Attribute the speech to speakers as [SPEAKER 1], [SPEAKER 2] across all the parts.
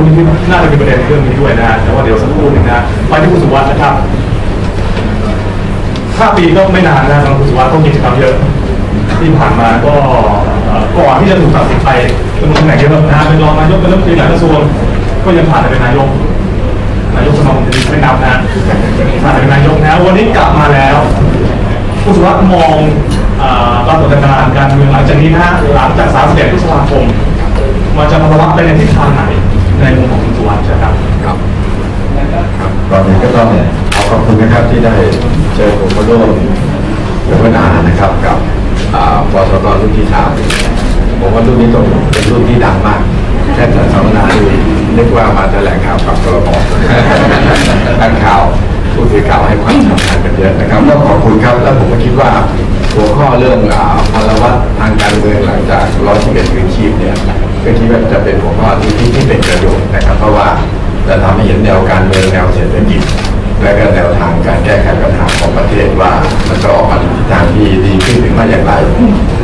[SPEAKER 1] คุณนิพิษน่าจะมีประเด็นเรื่องนี้ด้วยนะแต่ว่าเดี๋ยวสักครู่หนึงนะไปที่คุณสุวัสดิ์นะครับห้าปีก็ไม่นานนะสำหรับคุณสุวัสดิ์ต้องกิจกรรมเยอะ ที่ผ่านมาก็เอ่อก่อนที่จะถูกตัดสินไปเป็นตำแหน่งเยอะนะเป็นรองนายกเป็นรัฐมนตรีหลายกระทรวงก็ยังผ่านไปเป็นนายก นายกสมาคมจะไม่นับนะผ่านไปเป็นนายกนะวันนี้กลับมาแล้วคุณสุวัสดิ์มองเอ่อปรากฏการณ์การเมืองหลังจากนี้นะหลังจาก31พฤษภาคมมันจะพลวัตไปในทิศทางไหน ในมุมของคุณสุวัสดิ์ครับ
[SPEAKER 2] ครับครับก่อนอื่นก็ต้องขอขอบคุณนะครับที่ได้เจอผมมาร่วมเสวนานะครับกับอ่าปสกรุ่นที่สามผมว่ารุ่นนี้ต้องเป็นรุ่นที่ดังมากแค่จัดสัมมนาดูนึกว่ามาแถลงข่าวกับกรบนักข่าวผู้สื่อข่าวให้ความสำคัญกันเยอะนะครับก็ขอบคุณครับแล้วผมก็คิดว่าหัวข้อเรื่องอ่าพลวัตทางการเมืองหลังจากร้อยสิบเอ็ดคืนชีพเนี่ย ก็คิดว่าจะเป็นหัวข้อที่ที่ที่เป็นประโยชน์นะครับ เพราะว่าจะทำให้เห็นแนวการเมืองแนวเศรษฐกิจและก็แนวทางการแก้ไขปัญหาของประเทศว่ามันจะออกมาในทิศทางที่ดีขึ้นหรือไม่อย่างไร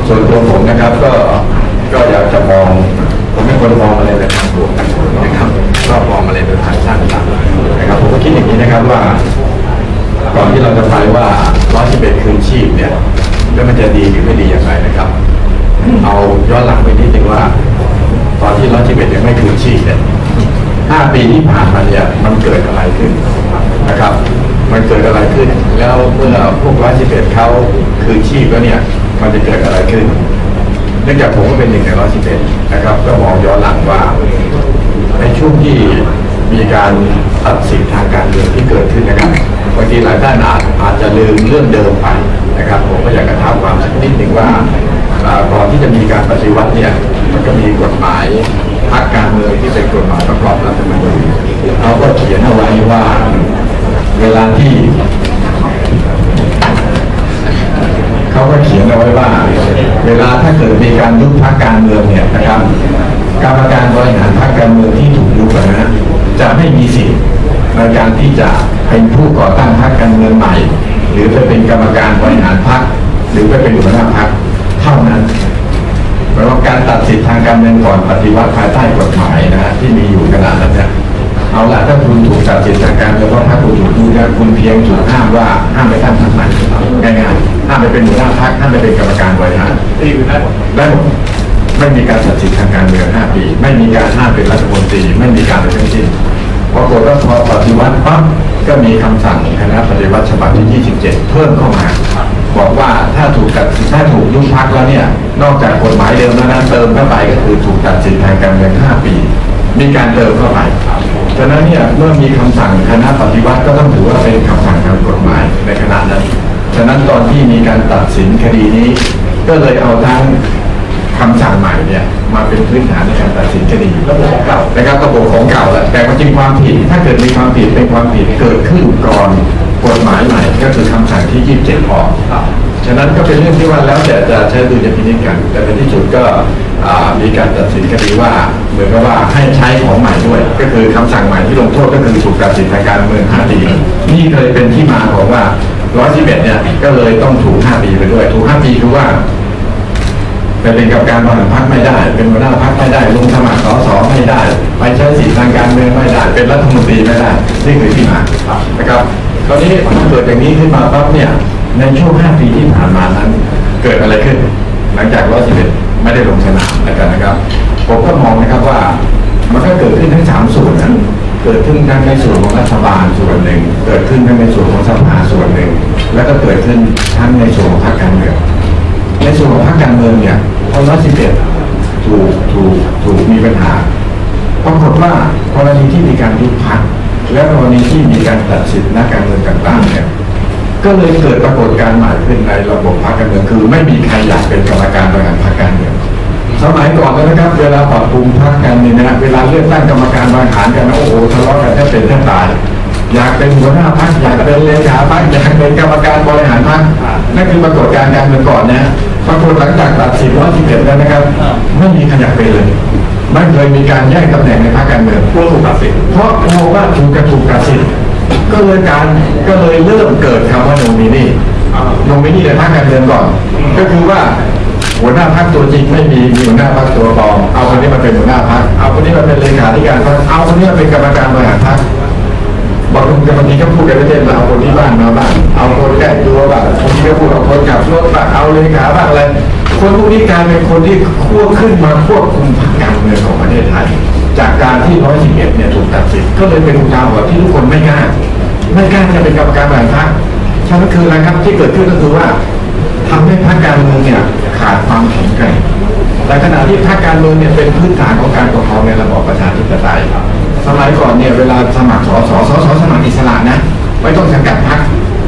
[SPEAKER 2] ส่วนตัวผมนะครับก็ก็อยากจะมองผมเป็นคนมองอะไรในทางบวกนะครับก็มองอะไรในทางสร้างสรรค์นะครับผมก็คิดอย่างนี้นะครับว่าก่อนที่เราจะไปว่า111คืนชีพเนี่ยแล้วมันจะดีหรือไม่ดีอย่างไรนะครับ เอาย้อนหลังไปนิดนึงว่า ตอนที่111ยังไม่คืนชีพเนี่ยห้าปีที่ผ่านมาเนี่ยมันเกิดอะไรขึ้นนะครับ มันเกิดอะไรขึ้น แล้วเมื่อพวก111เขาคืนชีพ แล้วเนี่ยมันจะเกิดอะไรขึ้น เนื่องจากผมก็เป็นหนึ่งใน111นะครับก็มองย้อนหลังว่า ในช่วงที่มีการตัดสินทางการเมืองที่เกิดขึ้นนะครับบางทีหลายท่านอาจอาจจะลืมเรื่องเดิมไปนะครับ ผมก็อยากจะท้าความสักนิดหนึ่งว่าก่อนที่จะมีการปฏิวัติเนี่ยมันก็มีกฎหมายพรรคการเมืองที่เป็นกฎหมายประกอบรัฐธรรมนูญเขาก็เขียนเอาไว้ว่า เวลาที่ เขา ก็เขียนเอาไว้ว่า เวลาถ้าเกิดมีการยุบพรรคการเมืองเนี่ยนะครับ กรรมการบริหารพรรคการเมืองที่ถูกยุบนะฮะจะไม่มีสิทธิ์ในการที่จะเป็นผู้ก่อตั้งพรรคการเมืองใหม่ หรือไปเป็นกรรมการบริหารพรรคหรือไปเป็นหัวหน้าพรรคเท่านั้นหมายว่าการตัดสิทธิทางการเมืองก่อนปฏิวัติภายใต้กฎหมายนะฮะที่มีอยู่ขนาดนั้นเนี่ย เอาล่ะถ้าคุณถูกตัดสิทธิทางการเมืองเพาะพรรคคุณถูกยุบเนี่ยคุณเพียงถูกห้ามว่าห้ามไปตั้งพรรคใหม่ง่ายๆห้ามไปเป็นหัวหน้าพรรคห้ามไปเป็นกรรมการบริหาร
[SPEAKER 1] ที่คือได้หมด
[SPEAKER 2] ได้หมดไม่มีการตัดสินทางการเมือง5ปี ไม่มีการห้ามเป็นรัฐมนตรีไม่มีการอะไรทั้งสิ้นปรากฏว่าพอปฏิวัติปั๊บก็มีคำสั่งคณะปฏิวัติฉบับที่ 27 เพิ่มเข้ามา บอกว่าถ้าถูกตัดสินถ้าถูกยุบพักแล้วเนี่ยนอกจากกฎหมายเดิมแล้วนะเติมเข้าไปก็คือถูกตัดสินทางการเมือง5ปี มีการเติมเข้าไป ฉะนั้นเนี่ยเมื่อมีคำสั่งคณะปฏิวัติก็ต้องถือว่าเป็นคำสั่งทางกฎหมายในขณะนั้น ฉะนั้นตอนที่มีการตัดสินคดีนี้ ก็เลยเอาทั้งคำสั่งใหม่เนี่ยมาเป็นพื้นฐานในการตัดสินคดีระบบของเก่านะครับระบบของเก่าแหละแต่ความจริงความผิด ถ้าเกิดมีความผิดเป็นความผิดเกิดขึ้นก่อนกฎหมายใหม่ก็คือคำสั่งที่ 27 ออก ฉะนั้นก็เป็นเรื่องที่ว่าแล้วแต่จะใช้ดุลยพินิจกัน แต่ในที่สุดก็ มีการตัดสินคดีว่าเหมือนกับว่าให้ใช้ของใหม่ด้วย ก็คือคำสั่งใหม่ที่ลงโทษก็คือถูกตัดสินทางการเมือง5ปีนี่เคยเป็นที่มาของว่า111เนี่ยก็เลยต้องถูก5ปีไปด้วย ถูก5ปีคือว่าไปเป็นกับการบริหารพรรคไม่ได้ เป็นหัวหน้าพรรคไม่ได้ลงสมัครสสไม่ได้ ไปใช้สิทธิทางการเมืองไม่ได้ เป็นรัฐมนตรีไม่ได้นี่คือที่มานะครับคราวนี้พอเกิดอย่างนี้ขึ้นมาปั๊บเนี่ยในช่วง 5 ปีที่ผ่านมานั้น เกิดอะไรขึ้น หลังจากร้อยสิบเอ็ด ไม่ได้ลงสนามนะครับนะครับผมก็มองนะครับว่ามันก็เกิดขึ้นทั้งสามส่วนนั้นเกิดขึ้นทั้งในส่วนของรัฐบาลส่วนหนึ่ง เกิดขึ้นทั้งในส่วนของสภาส่วนหนึ่ง แล้วก็เกิดขึ้นทั้งในส่วนของพรรคการเมืองในส่วนของพรรคการเมืองเนี่ยพอร้อยสิบเอ็ดถูกถูกถูกมีปัญหาปรากฏว่ากรณีที่มีการยุบพรรคและกรณีที่มีการตัดสินนักการเมืองต่างๆเนี่ย ก็เลยเกิดปรากฏการณ์ใหม่ขึ้นในระบบพรรคการเมืองคือ ไม่มีใครอยากเป็นกรรมการบริหารพรรคการเมืองสมัยก่อนนะครับ เวลาปรับปรุงพรรคการเมืองนะเวลาเลือกตั้งกรรมการบริหารกันนะโอ้โหทะเลาะกันแทบเป็นแทบตาย อยากเป็นหัวหน้าพรรคอยากเป็นเลขาพรรคอยากเป็นกรรมการบริหารพรรคนั่นคือปรากฏการณ์การเมืองก่อนนะปรากฏหลังจากตัดสินร้อยสิบเอ็ดแล้วนะครับ ไม่มีใครอยากเป็นเลยไม่เคยมีการแย่งตำแหน่งในพรรคการเมือง
[SPEAKER 1] กลัวถูกตัดสิน
[SPEAKER 2] เพราะกลัวว่าถูกกระถูกตัดสิน ก็เลยการก็เลยเริ่มเกิดคำว่าโนมินีโนมินีในภาคการเมืองก่อน ก็คือว่าหัวหน้าพักตัวจริงไม่มีมีหัวหน้าพักตัวปลอมเอาคนนี้มาเป็นหัวหน้าพักเอาคนนี้มาเป็นเลขาธิการพรรคเอาคนนี้มาเป็นกรรมการบริหารพักบางคนบางทีก็พูดกันไม่เต็มเอาคนที่บ้านมาบ้างเอาคนใกล้ตัวบ้างคนที่ก็พูดเอาคนขับรถบ้างเอาเลขาบ้างอะไรคนพวกนี้กลายเป็นคนที่ควบขึ้นมาควบคุมพรรคการเมืองของประเทศไทยจากการที่111เนี่ยถูกตัดสิทธิ์ก็เลยเป็นอุทาหรณ์ที่ทุกคนไม่กล้า ไม่กล้าจะเป็นกรรมการบริหารพรรคฉะนั้นคืออะไรครับที่เกิดขึ้นก็คือว่าทำให้พรรคการเมืองเนี่ยขาดความแข็งแกร่งแต่ขณะที่พรรคการเมืองเนี่ยเป็นพื้นฐานของการปกครองในระบอบประชาธิปไตยสมัยก่อนเนี่ยเวลาสมัครสสสสสมัครอิสระนะไม่ต้องสังกัดพรรค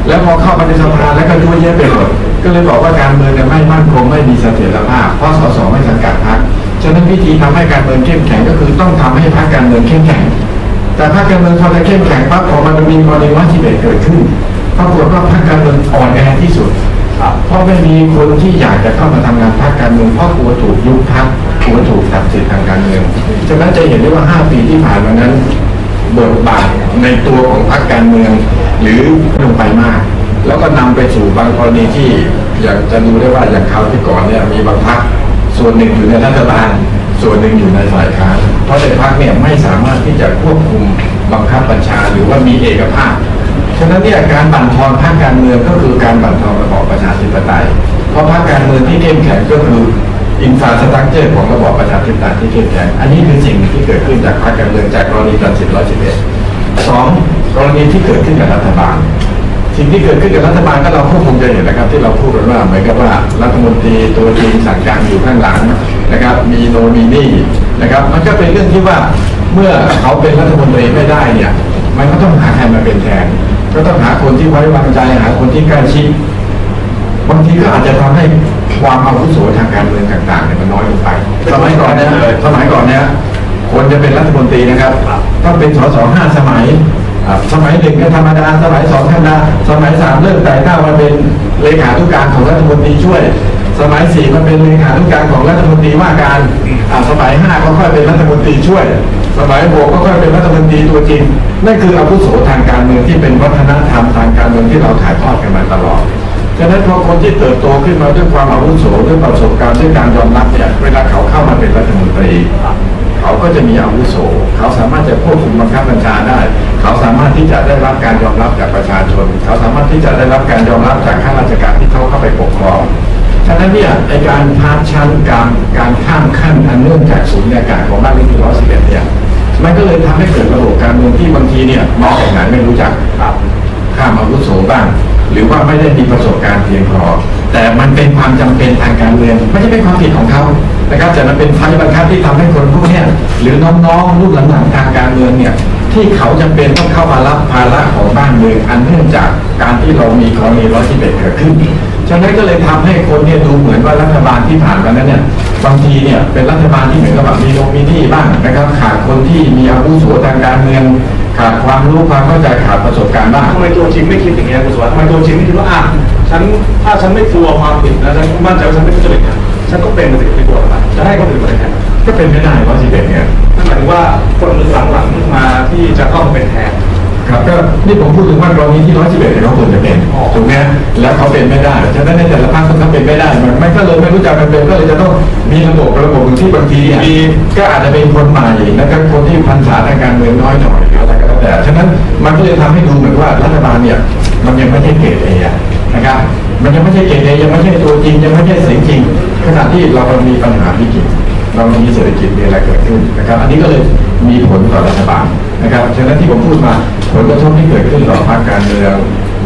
[SPEAKER 2] แล้วพอเข้ามาในสภาแล้วก็ยุ่ยเยอะไปหมดก็เลยบอกว่าการเมืองเนี่ยไม่มั่นคงไม่มีเสถียรภาพเพราะสสไม่สังกัดพรรคฉะนั้นวิธีทำให้การเมืองเข้มแข็งก็คือต้องทำให้พรรคการเมืองเข้มแข็ง แต่พรรคการเมืองพอจะเข้มแข็งปั๊บพอมันมีกรณีว่าที่เเกิดขึ้นปรากฏว่าพรรคการเมืองอ่อนแอที่สุดเพราะไม่มีคนที่อยากจะเข้ามาทำงานพรรคการเมืองเพราะกลัวถูกยุบพรรคกลัวถูกตัดสิทธิทางการเมืองฉะนั้นจะเห็นได้ว่า 5 ปีที่ผ่านมานั้นบทบาทในตัวของพรรคการเมือง หรือลงไปมาก แล้วก็นำไปสู่บางกรณีที่อยากจะดูได้ว่าอย่างคราวที่ก่อนเนี่ยมีบางพรรคส่วนหนึ่งอยู่ในรัฐบาลส่วนหนึ่งอยู่ในฝ่ายค้าน เพราะในพรรคเนี่ยไม่สามารถที่จะควบคุมบังคับบัญชาหรือว่ามีเอกภาพ ฉะนั้นเนี่ยการบั่นทอนพรรคการเมืองก็คือการบั่นทอนระบอบประชาธิปไตย เพราะพรรคการเมืองที่เข้มแข็งก็คืออินฟาสตรักเจอร์ของระบอบประชาธิปไตยที่เข้มแข็ง อันนี้คือสิ่งที่เกิดขึ้นจากพรรคการเมืองจากกรณีตัดสิน111สองกรณีที่เกิดขึ้นกับรัฐบาล สิ่งที่เกิดขึ้นกับรัฐบาลก็เราควบคุมจะเห็นนะครับ ที่เราพูดกันว่าเหมือนกับว่ารัฐมนตรีตัวจริงสั่งการอยู่ข้างหลังนะครับ มีโนมินี นะครับ มันก็เป็นเรื่องที่ว่าเมื่อเขาเป็นรัฐมนตรีไม่ได้เนี่ย มันก็ต้องหาใครมาเป็นแทน ก็ต้องหาคนที่ไว้วางใจหาคนที่ใกล้ชิดบางทีก็อาจจะทำให้ความอาวุโสทางการเมืองต่างๆเนี่ยมันน้อยลงไป สมัยก่อนเนี่ยสมัยก่อนเนี่ยคนจะเป็นรัฐมนตรีนะครับต้องเป็นสสห้าสมัย สมัยหนึ่งก็ธรรมดา สมัยสองธรรมดา สมัยสามเริ่มแต่งตั้งมาเป็นเลขาธิการของรัฐมนตรีช่วย สมัยสี่มันเป็นเลขาธิการของรัฐมนตรีว่าการ สมัยห้าก็ค่อยเป็นรัฐมนตรีช่วย สมัยหกก็ค่อยเป็นรัฐมนตรีตัวจริงนั่นคืออาวุโสทางการเมืองที่เป็นวัฒนธรรมทางการเมืองที่เราถ่ายทอดกันมาตลอดฉะนั้นพอคนที่เติบโตขึ้นมาด้วยความอาวุโสด้วยประสบการณ์ด้วยการยอมรับเนี่ยเวลาเขาเข้ามาเป็นรัฐมนตรี เขาก็จะมีอาวุโส เขาสามารถจะควบคุมบังคับบัญชาได้ เขาสามารถที่จะได้รับการยอมรับจากประชาชน เขาสามารถที่จะได้รับการยอมรับจากข้าราชการที่เขาเข้าไปปกครอง ฉะนั้นเนี่ยในการพาดชั้นการการข้ามขั้นอันเนื่องจากสูญญากาศของบ้านเลขที่ร้อยสิบเอ็ดเนี่ยมันก็เลยทำให้เกิดระบบการเมืองที่บางทีเนี่ยมองจากไหนไม่รู้จักครับข้ามอาวุโสบ้าง หรือว่าไม่ได้มีประสบการณ์เพียงพอแต่มันเป็นความจำเป็นทางการเมืองไม่ใช่เป็นความผิดของเขานะครับแต่มันเป็นภัยบังคับที่ทำให้คนพวกเนี้ยหรือน้องๆรุ่นหลังๆทางการเมืองเนี่ยที่เขาจำเป็นต้องเข้ามารับภาระของบ้านเมืองอันเนื่องจากการที่เรามีกรณีร้อยสิบเอ็ดเกิดขึ้น ฉะนั้นก็เลยทำให้คนเนี่ยดูเหมือนว่ารัฐบาลที่ผ่านมานั้นเนี่ยบางทีเนี่ยเป็นรัฐบาลที่เหมือนกับแบบมีโนมินีบ้างนะครับ ขาดคนที่มีอาวุโสทางการเมืองขาดความรู้ความเข้าใจขาดประสบการณ์บ้าง
[SPEAKER 1] ทำไมตัวจริงไม่คิดอย่างเงี้ยคุณสวัสดิ์ทำไมตัวจริงไม่คิดว่าอะฉันถ้าฉันไม่กลัวความผิดนะฉันมั่นใจว่าฉันไม่ทุจริตเนี่ยฉันก็เป็นมาสิไม่กลัวอะไรจะให้คนอื่นมาแทน
[SPEAKER 2] ก็เป็นไม่ได้ร้อยสิบเอ็ดเนี่ย
[SPEAKER 1] นั่นหมายถึงว่าคนหลังๆมาที่จะเข้ามาเป็นแทน
[SPEAKER 2] ครับก็นี่ผมพูดถึงว่ากรณีที่ร้อยสิบเอ็ดเนี่ยเขาควรจะเป็น
[SPEAKER 1] อ๋อ
[SPEAKER 2] ถูกไหมแล้วเขาเป็นไม่ได้ฉะนั้นในแต่ละภาคเขาเป็นไม่ได้มันมันก็เลยไม่รู้จักมันเป็นก็เลยจะต้องมีระบบระบบหนึ่งที่บางทีเนี่ยก็อาจจะเป็นคนใหม่นะครับคนที่พันษาทางการเมืองน้อยหน่อยหรืออะไรก็แล้วแต่ฉะนั้นมันก็เลยทำให้ดูเหมือนว่ารัฐบาลเนี่ยมันยังไม่ใช่เกรดเอะนะครับมันยังไม่ใช่เกรดเอยังไม่ใช่ตัวจริงยังไม่ใช่เสียงจริงขณะที่เรามีปัญหาวิกฤตเรามีเศรษฐกิจมีอะไรเกิดขึ้นนะครับ อันนี้ก็เลย มีผลต่อรัฐบาลนะครับฉะนั้นที่ผมพูดมาผลกระทบที่เกิดขึ้นต่อภาคการเมือง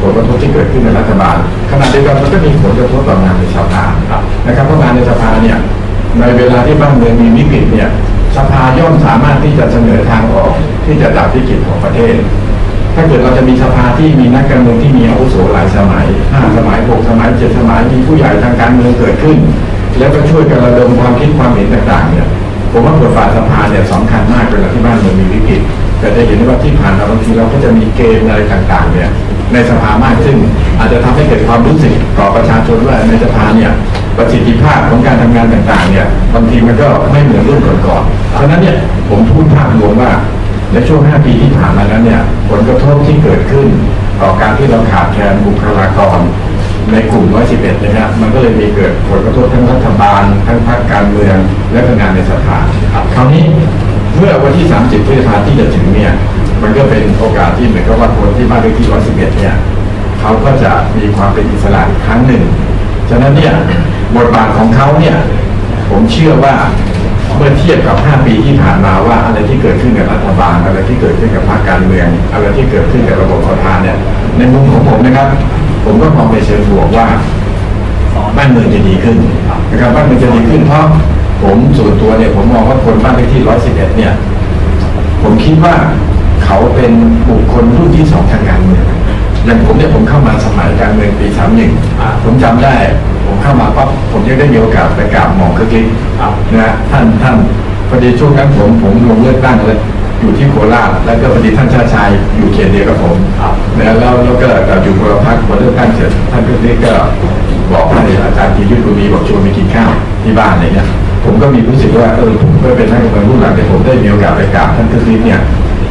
[SPEAKER 2] ผลกระทบที่เกิดขึ้นในรัฐบาลขณะเดียวกันมันก็มีผลกระทบต่องานในสภานะครับเพราะงานในสภาเนี่ยในเวลาที่บ้านเมืองมีวิกฤตเนี่ยสภาย่อมสามารถที่จะเสนอทางออกที่จะดับวิกฤตของประเทศ ถ้าเกิดเราจะมีสภาที่มีนักการเมืองที่มีอาวุโสหลายสมัยห้าสมัยหกสมัยเจ็ดสมัยมีผู้ใหญ่ทางการเมืองเกิดขึ้น แล้วก็ช่วยกันระดมความคิดความเห็นต่างๆเนี่ย ผมว่าบทบาทสภาเนี่ยสำคัญมากเวลาที่บ้านเมืองมีวิกฤตแต่จะเห็นได้ว่าที่ผ่านมาบางทีเราก็จะมีเกณฑ์อะไรต่างๆเนี่ยในสภามากขึ้น อาจจะทำให้เกิดความรู้สึกต่อประชาชนว่าในสภาเนี่ยประสิทธิภาพของการทำงานต่างๆเนี่ยบางทีมันก็ไม่เหมือนรุ่นก่อนๆฉะนั้นเนี่ยผมพูดภาพรวมว่าในช่วง 5 ปีที่ผ่านมานั้นเนี่ยผลกระทบที่เกิดขึ้น ต่อการที่เราขาดแคลนบุคลากร ในกลุ่ม 111 นะครับมันก็เลยมีเกิดผลกระทบทั้งรัฐบาล ทั้งพรรคการเมือง และก็งานในสภาคราวนี้เมื่อวันที่ 30พฤษภาที่จะถึงเนี่ย มันก็เป็นโอกาสที่เหมือนกับว่าคนที่บ้านเลขที่ 111 เนี่ยเขาก็จะมีความเป็นอิสระอีกครั้งหนึ่ง ฉะนั้นเนี่ยบทบาทของเขาเนี่ย ผมเชื่อว่าเมื่อเทียบกับ 5 ปีที่ผ่านมาว่าอะไรที่เกิดขึ้นกับรัฐบาล อะไรที่เกิดขึ้นกับพรรคการเมือง อะไรที่เกิดขึ้นกับระบบขอทานเนี่ย ในมุมของผมนะครับ ผมก็มองในเชิงบวกว่าบ้านเมืองจะดีขึ้นนะครับบ้านเมืองจะดีขึ้นเพราะผมส่วนตัวเนี่ยผมมองว่าคนบ้านเลขที่ 111 เนี่ย ผมคิดว่าเขาเป็นบุคคลรุ่นที่สองทางการเมืองอย่างผมเนี่ยผมเข้ามาสมัยการเมืองปี31ผมจำได้ผมเข้ามาปั๊บผมยังได้มีโอกาสไปกราบหมอคึกฤทธิ์นะฮะท่านท่านพอดีช่วงนั้นผมผมลงเลือกตั้งเลยอยู่ที่โคราชแล้วก็พอดีท่านชาติชายอยู่เขตเดียวกับผม นะแล้วแล้วก็อยู่พลพรรคพอเลือกตั้งเสร็จท่านคึกฤทธิ์ก็บอกให้อาจารย์ทียุทธบุญมีบอกชวนไปกินข้าวที่บ้านอะไรเงี้ยผมก็มีรู้สึกว่าเออผมก็เป็นนักการเมืองรุ่นหลังแต่ผมได้มีโอกาสไปกราบท่านคึกฤทธิ์เนี่ย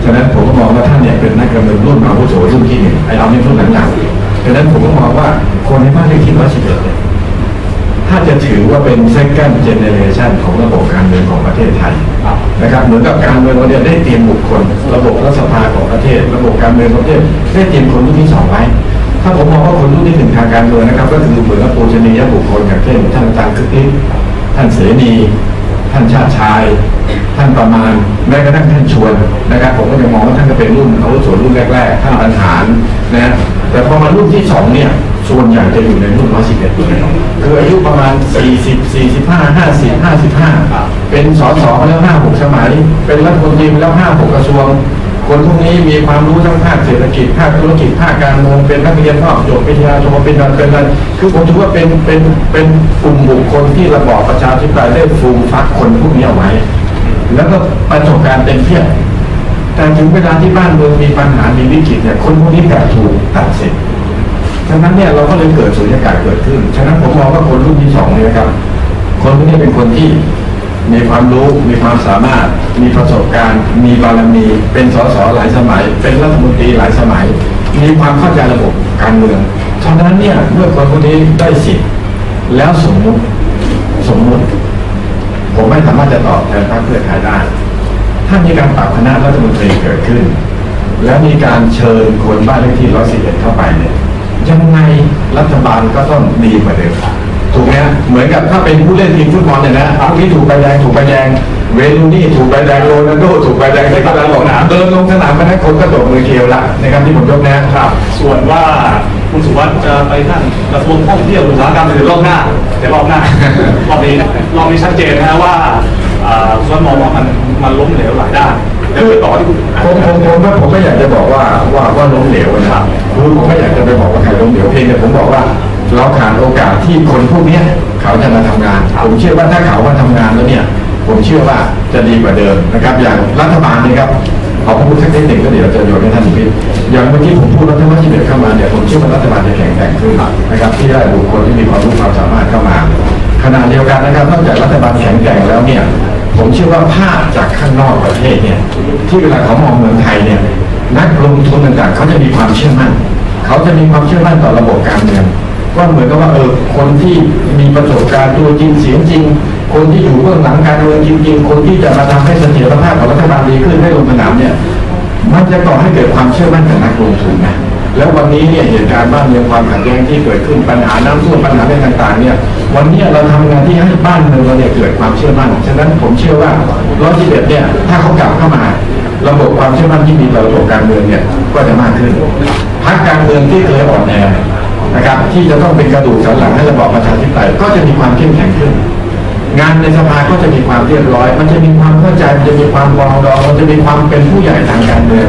[SPEAKER 2] ฉะนั้นผมก็มองว่าท่านเนี่ยเป็นนักการเมืองรุ่นอาวุโสรุ่นที่หนึ่งไอ้เราเนี่ยรุ่นหลังๆฉะนั้นผมก็มองว่าคนในบ้านได้คิดว่าสิบเอ็ดเนี่ย ถ้าจะถือว่าเป็น second generation ของระบบการเมืองของประเทศไทยนะครับเหมือนกับการเมืองเราเนี่ยได้เตรียมบุคคล ระบบรัฐสภาของประเทศ ระบบการเมืองของประเทศได้เตรียมคนรุ่นที่สองไว้ ถ้าผมมองว่าคนรุ่นที่หนึ่งทางการเมืองนะครับ ก็คือเหมือนกับปูชนียบุคคลอย่างเช่นท่านอาจารย์คึกฤทธิ์ท่านเสนีท่านชาติชาย ท่านประมาณแม้กระทั่งท่านชวนนะครับ ผมก็ยังมองว่าท่านก็เป็นรุ่นอาวุโสรุ่นแรกๆ ท่านบรรหารนะแต่พอมารุ่นที่สองเนี่ย ส่วนใหญ่จะอยู่ในรุ่นร้อยสิบเอ็ดคืออายุประมาณ 40 45 50 55 เป็นสสมาแล้ว5 6 สมัย เป็นรัฐมนตรีมาแล้ว5 6 กระทรวง คนพวกนี้มีความรู้ทั้งภาคเศรษฐกิจ ภาคธุรกิจ ภาคการเมือง เป็นนักเรียนนอกจบปริญญาโทเป็นอะไรเป็นอะไรคือผมถือว่าเป็นเป็นเป็นกลุ่มบุคคลที่ระบอบประชาธิปไตยได้ฟูมฟักคนพวกนี้เอาไว้ แล้วก็ประสบการณ์เต็มเพียบแต่ถึงเวลาที่บ้านเมืองมีปัญหา มีวิกฤตเนี่ย คนพวกนี้กลับถูกตัดสิทธิ์ ฉะนั้นเนี่ยเราก็เลยเกิดสุญญากาศเกิดขึ้น ฉะนั้นผมมองว่าคนรุ่นที่สองเนี่ยครับ คนพวกนี้เป็นคนที่มีความรู้ มีความสามารถ มีประสบการณ์ มีบารมี เป็นสสหลายสมัย เป็นรัฐมนตรีหลายสมัย มีความเข้าใจระบบการเมือง ฉะนั้นเนี่ยเมื่อคนพวกนี้ได้สิทธิ์แล้วสมมุติสมมุติ ผมไม่สามารถจะตอบแทนพรรคเพื่อไทยได้ ถ้ามีการปรับคณะรัฐมนตรีเกิดขึ้น แล้วมีการเชิญคนบ้านเลขที่ 111 เข้าไปเนี่ย ยังไงรัฐบาลก็ต้องดีกว่าเดิมถูกไหมฮะเหมือนกับถ้าเป็นผู้เล่นทีมฟุตบอลเนี่ยนะพวกนี้ถูกใบแดงถูกใบแดงเวลูนี่ถูกใบแดงโรนัลโดถูกใบแดงได้กำลังลงสนามเดินลงสนามไปนะคนก็ตบมือเคียวละนะครับที่ผมยกแนะครับ
[SPEAKER 1] ส่วนว่าคุณสุวัสด์จะไปนั่งกระทรวงท่องเที่ยวอุตสาหกรรมหรือรอบหน้าเดี๋ยวรอบหน้ารอบนี้รอบนี้ชัดเจนนะฮะว่าอ่าคุณสุวัสด์มองว่ามันมันล้มเหลวหลายด้านเดี๋ยวไปต่อที่คุณ
[SPEAKER 2] ผมผมผมว่าผมไม่อยากจะบอกว่าว่าว่าล้มเหลวนะครับ คือผมไม่อยากจะไปบอกว่าใครล้มเหลวเพียงแต่ผมบอกว่า เราขาดโอกาสที่คนพวกเนี้ยเขาจะมาทำงาน ผมเชื่อว่าถ้าเขามาทำงานแล้วเนี่ยผมเชื่อว่าจะดีกว่าเดิมนะครับ อย่างรัฐบาลนี่ครับขอพูดสักนิดหนึ่งก็เดี๋ยวจะโยนให้ท่านพิษอย่างเมื่อกี้ผมพูดรัฐบาลที่เดือเข้ามาเนี่ยผมเชื่อว่ารัฐบาลจะแข็งแกร่งขึ้นนะครับ ที่ได้บุคคลที่มีความรู้ความสามารถเข้ามาขณะเดียวกันนะครับนอกจากรัฐบาลแข็งแกร่งแล้วเนี่ยผมเชื่อว่าภาพจากข้างนอกประเทศเนี่ยที่เวลาเขามองเมืองไทยเนี่ย นักลงทุนต่างๆเขาจะมีความเชื่อมั่นเขาจะมีความเชื่อมั่นต่อระบบการเมืองว่าเหมือนกับว่าเออคนที่มีประสบการณ์ตัวจริงเสียงจริง คนที่อยู่เบื้องหลังการเมืองจริง ๆ คนที่จะมาทำให้เสถียรภาพของรัฐบาลดีขึ้นได้ลงสนามเนี่ยมันจะก่อให้เกิดความเชื่อมั่นกับนักลงทุนนะแล้ววันนี้เนี่ยเหตุการณ์บ้านเมืองความขัดแย้งที่เกิดขึ้นปัญหาน้ำท่วมปัญหาอะไรต่างๆเนี่ยวันนี้เราทำงานที่ให้บ้านเมืองเราเนี่ยเกิดความเชื่อมั่นฉะนั้นผมเชื่อว่าร้อยสิบเอ็ดเนี่ยถ้าเขากลับเข้ามา ระบบความเชื่อมั่นที่มีต่อระบบการเมืองเนี่ยก็จะมากขึ้นพรรคการเมืองที่เคยอ่อนแอนะครับ ที่จะต้องเป็นกระดูกสันหลังให้ระบอบประชาธิปไตยก็จะมีความเข้มแข็งขึ้น งานในสภาก็จะมีความเรียบร้อย มันจะมีความเข้าใจมันจะมีความปรองดองมันจะมีความเป็นผู้ใหญ่ทางการเมือง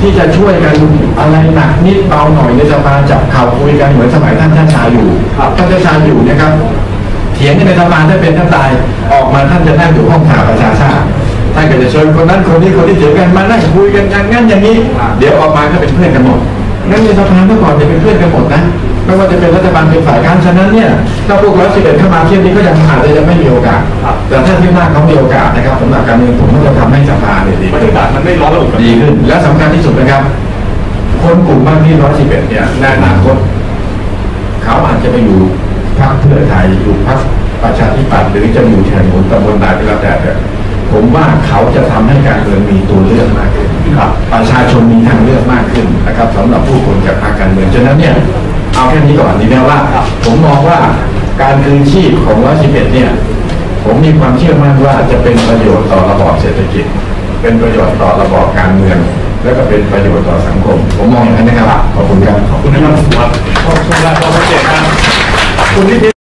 [SPEAKER 2] ที่จะช่วยกันอะไรหนักนิดเบาหน่อยในสภาจับเข่าคุยกันเหมือนสมัยท่านชาติชายอยู่ท่านชาติชายอยู่นะครับเถียงกันในสภาถ้าเป็นท่านตายออกมาท่านจะนั่งอยู่ห้องข่าวประชาชาติ ท่านก็จะเชิญคนนั้นคนนี้คนที่เถียงกันมานั่งคุยกันอย่างนั้นอย่างนี้ เดี๋ยวออกมาก็เป็นเพื่อนกันหมดงั้นในสภาเมื่อก่อนจะเป็นเพื่อนกันหมดนะไม่ว่าจะเป็นรัฐบาลเป็นฝ่ายค้านฉะนั้นเนี่ยถ้าพวกร้อยสิบเอ็ดเข้ามาเที่ยวนี้ก็ยังอาจจะยังไม่มีโอกาส แต่ถ้าที่หน้าเขามีโอกาสนะครับสำหรับการเมืองผมก็จะทำให้สภาเนี่ยดี
[SPEAKER 1] บรร
[SPEAKER 2] ขึ้น
[SPEAKER 1] ยากาศมันไม่ร้อนระอุกัน
[SPEAKER 2] ดีขึ้น และสำคัญที่สุดนะครับ คนกลุ่มบ้านที่ร้อยสิบเอ็ดเนี่ยในอนาคตเขาอาจจะไปอยู่พรรคเพื่อไทยอยู่พรรคประชาธิปัตย์หรือจะอยู่แถวหนตำบลใดก็แล้วแต่เนี่ย ผมว่าเขาจะทำให้การเมืองมีตัวเลือกมากขึ้น
[SPEAKER 1] ครับ
[SPEAKER 2] ประชาชนมีทางเลือกมากขึ้นนะครับสำหรับผู้คนจากภาคการเมืองฉะนั้นเนี่ยเอาแค่นี้ก่อนดีไหมว่า ผมมองว่าการคืนชีพของ111เนี่ยผมมีความเชื่อมั่นว่าจะเป็นประโยชน์ต่อระบอบเศรษฐกิจ เป็นประโยชน์ต่อระบอบการเมือง และก็เป็นประโยชน์ต่อสังคม ผมมองอย่างนั้นนะครับขอบคุณครับ
[SPEAKER 1] ขอบคุณนะครับคุณสุวัสดิ์ก็ช่วงแรกก็ชัดเจนนะคุณนิติ